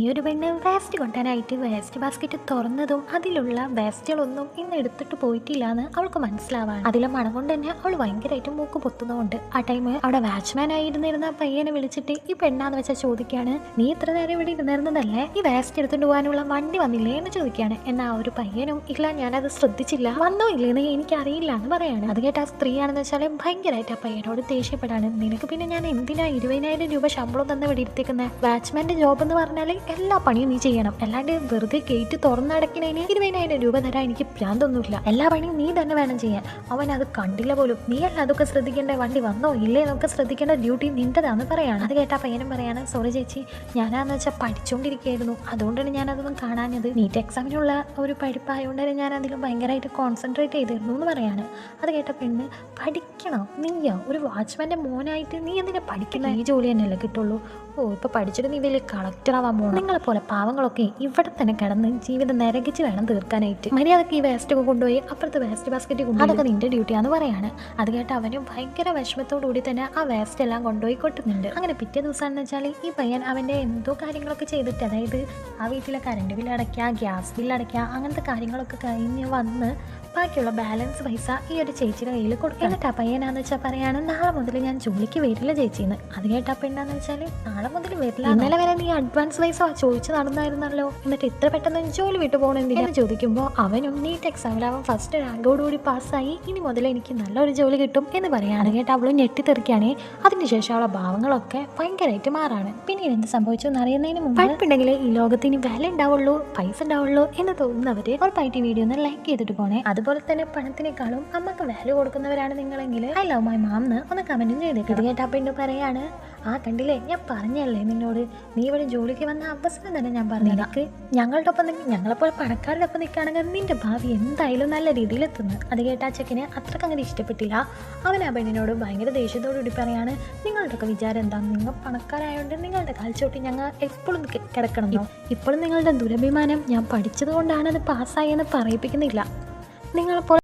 ഈ ഒരു പെണ്ണ് വേസ്റ്റ് കൊണ്ടാനായിട്ട് വേസ്റ്റ് ബാസ്ക്കറ്റ് തുറന്നതും അതിലുള്ള വേസ്റ്റുകളൊന്നും ഇന്ന് എടുത്തിട്ട് പോയിട്ടില്ല എന്ന് അവൾക്ക് മനസ്സിലാവാണ്. അതിലെ മണം കൊണ്ട് തന്നെ അവൾ ഭയങ്കരമായിട്ട് മൂക്ക് പൊത്തുന്നുണ്ട് ആ ടൈം അവിടെ വാച്ച്മാൻ ആയിരുന്നിരുന്ന പയ്യനെ വിളിച്ചിട്ട് ഈ പെണ്ണാന്ന് വെച്ചാൽ ചോദിക്കുകയാണ് നീ ഇത്ര നേരം ഇവിടെ ഇരുന്നിരുന്നതല്ലേ? ഈ വേസ്റ്റ് എടുത്തുകൊണ്ട് പോകാനുള്ള വണ്ടി വന്നില്ലേ? എന്ന് ചോദിക്കുകയാണ്. എന്നാ ഒരു പയ്യനും ഇല്ല ഞാനത് ശ്രദ്ധിച്ചില്ല. വന്നോ ഇല്ലേന്ന് എനിക്കറിയില്ല എന്ന് പറയാണ്. അത് കേട്ട ആ സ്ത്രീയാണെന്ന് വെച്ചാൽ ഭയങ്കരമായിട്ട് ആ പയ്യനോട് ദേഷ്യപ്പെടാണ്. നിനക്ക് പിന്നെ ഞാൻ എന്തിനാ ഇരുപതിനായിരം രൂപ ശമ്പളം തന്നെ ഇവിടെ ഇരുത്തേക്കുന്നത് വാച്ച്മാന്റെ ജോബ് എന്ന് പറഞ്ഞാൽ എല്ലാ പണിയും നീ ചെയ്യണം. അല്ലാണ്ട് വെറുതെ ഗേറ്റ് തുറന്നടക്കണേന് ഇരുപതിനായിരം രൂപ തരാൻ എനിക്ക് ഭ്രാന്തൊന്നുമില്ല എല്ലാ പണിയും നീ തന്നെ വേണം ചെയ്യാൻ. അവൻ അത് കണ്ടില്ല പോലും. നീ അല്ല അതൊക്കെ ശ്രദ്ധിക്കേണ്ട വണ്ടി വന്നോ? ഇല്ലേ എന്നൊക്കെ ശ്രദ്ധിക്കേണ്ട ഡ്യൂട്ടി നിന്റേതാന്ന് പറയാണ്. അത് കേട്ടാ പയ്യനും പറയാണ് സോറി ചേച്ചി ഞാനാന്ന് വെച്ചാൽ പഠിച്ചുകൊണ്ടിരിക്കുകയായിരുന്നു അതുകൊണ്ടാണ് ഞാൻ അതൊന്നും കാണാഞ്ഞത്. നീറ്റ് എക്സാമിനുള്ള ഒരു പഠിപ്പായതുകൊണ്ട് തന്നെ ഞാൻ അതിൽ ഭയങ്കരമായിട്ട് കോൺസെൻട്രേറ്റ് ചെയ്തിരുന്നു എന്ന് പറയാണ്. അത് കേട്ട പെണ്ണ് പഠിക്കണം? നീയോ? ഒരു വാച്ച്മാന്റെ മോനായിട്ട് നീ എന്തിനാ പഠിക്കുന്ന? ഈ ജോലി തന്നെയല്ലേ കിട്ടുള്ളൂ. ഓ ഇപ്പൊ പഠിച്ചിട്ട് നീ വലിയ കളക്ടർ ആവാൻ പോകണം നിങ്ങളെ പോലെ പാവങ്ങളൊക്കെ ഇവിടെ തന്നെ കിടന്ന് ജീവിതം നരകിച്ച് വേണം തീർക്കാനായിട്ട്. മര്യാദയ്ക്ക് ഈ വേസ്റ്റ് ഒക്കെ കൊണ്ടുപോയി അപ്പുറത്ത് വേസ്റ്റ് ബാസ്ക്കറ്റ് കൊണ്ടുപോയി. അതൊക്കെ നിന്റെ ഡ്യൂട്ടിയാന്ന് പറയാണ്. അത് കേട്ട് അവനും ഭയങ്കര വിഷമത്തോടു കൂടി തന്നെ ആ വേസ്റ്റ് എല്ലാം കൊണ്ടുപോയി കൊട്ടുന്നുണ്ട്. അങ്ങനെ പിറ്റേ ദിവസമാണെന്ന് വെച്ചാൽ ഈ പയ്യൻ അവന്റെ എന്തോ കാര്യങ്ങളൊക്കെ ചെയ്തിട്ട് അതായത് ആ വീട്ടിലെ കറണ്ട് ബില്ല് അടയ്ക്കുക ഗ്യാസ് ബില്ല് അടയ്ക്കുക അങ്ങനത്തെ കാര്യങ്ങളൊക്കെ കഴിഞ്ഞ് വന്ന് ബാക്കിയുള്ള ബാലൻസ് പൈസ ഈ ഒരു ചേച്ചിയുടെ കയ്യിൽ കൊടുക്കും. എന്നിട്ട് ആ പയ്യനാന്ന് വെച്ചാൽ പറയാണ് നാളെ മുതൽ ഞാൻ ജോലിക്ക് വരില്ല ചേച്ചിന്ന്. അത് കേട്ടപ്പോ എന്താന്ന് വെച്ചാൽ നാളെ മുതൽ വരില്ല. ഇന്നലെ വരെ നീ അഡ്വാൻസ് പൈസ ചോദിച്ചു നടന്നായിരുന്നല്ലോ. എന്നിട്ട് ഇത്ര പെട്ടെന്ന് ജോലി വിട്ടു പോകണമെന്നില്ല എന്ന് ചോദിക്കുമ്പോൾ അവനും നീറ്റ് എക്സാമിൽ അവൻ ഫസ്റ്റ് റാങ്കോടുകൂടി പാസ്സായി. ഇനി മുതൽ എനിക്ക് നല്ലൊരു ജോലി കിട്ടും എന്ന് പറയാണ് കേട്ട്. അവളും ഞെട്ടിത്തെറിക്കുകയാണ്. അതിനുശേഷം അവളെ ഭാവങ്ങളൊക്കെ ഭയങ്കരമായിട്ട് മാറാണ്. പിന്നെ എന്ത് സംഭവിച്ചു എന്ന് അറിയുന്നതിന് മുമ്പ് പഠിപ്പുണ്ടെങ്കിൽ ഈ ലോകത്തിന് വില ഉണ്ടാവുള്ളൂ പൈസ ഉണ്ടാവുള്ളൂ എന്ന് തോന്നുന്നവര് ഉറപ്പായിട്ട് വീഡിയോ ഒന്ന് ലൈക്ക് ചെയ്തിട്ട് പോണേ. അതുപോലെ തന്നെ പണത്തിനേക്കാളും അമ്മയ്ക്ക് വാല്യൂ കൊടുക്കുന്നവരാണ് നിങ്ങളെങ്കിൽ ഐ ലവ് മൈ മാം എന്ന് ഒന്ന് കമന്റും ചെയ്തേക്കും കേട്ടാ പിന്നെ പറയാണ്. ആ കണ്ടില്ലേ? ഞാൻ പറഞ്ഞല്ലേ നിന്നോട്? നീ ഇവിടെ ജോലിക്ക് വന്ന അവസരം തന്നെ ഞാൻ പറഞ്ഞു നിനക്ക് ഞങ്ങളുടെ ഒപ്പം നിൽക്കും ഞങ്ങളെപ്പോലെ പണക്കാരുടെ ഒപ്പം നിൽക്കുകയാണെങ്കിൽ നിന്റെ ഭാവി എന്തായാലും നല്ല രീതിയിൽ എത്തുന്നു. അത് കേട്ട ആ ചെക്കനെ അത്രയ്ക്ക് അങ്ങനെ ഇഷ്ടപ്പെട്ടില്ല. അവൻ ആ പെണ്ണിനോട് ഭയങ്കര ദേഷ്യത്തോടു കൂടി പറയാണ് നിങ്ങളുടെ ഒക്കെ വിചാരം എന്താ? നിങ്ങൾ പണക്കാരായതുകൊണ്ട് നിങ്ങളുടെ കാൽച്ചോട്ടി ഞങ്ങൾ എപ്പോഴും കിടക്കണം ഇപ്പോഴും നിങ്ങളുടെ ദുരഭിമാനം ഞാൻ പഠിച്ചത് കൊണ്ടാണ് അത് പാസ്സായി എന്ന് പറയിപ്പിക്കുന്നില്ല. നിങ്ങളെപ്പോലെ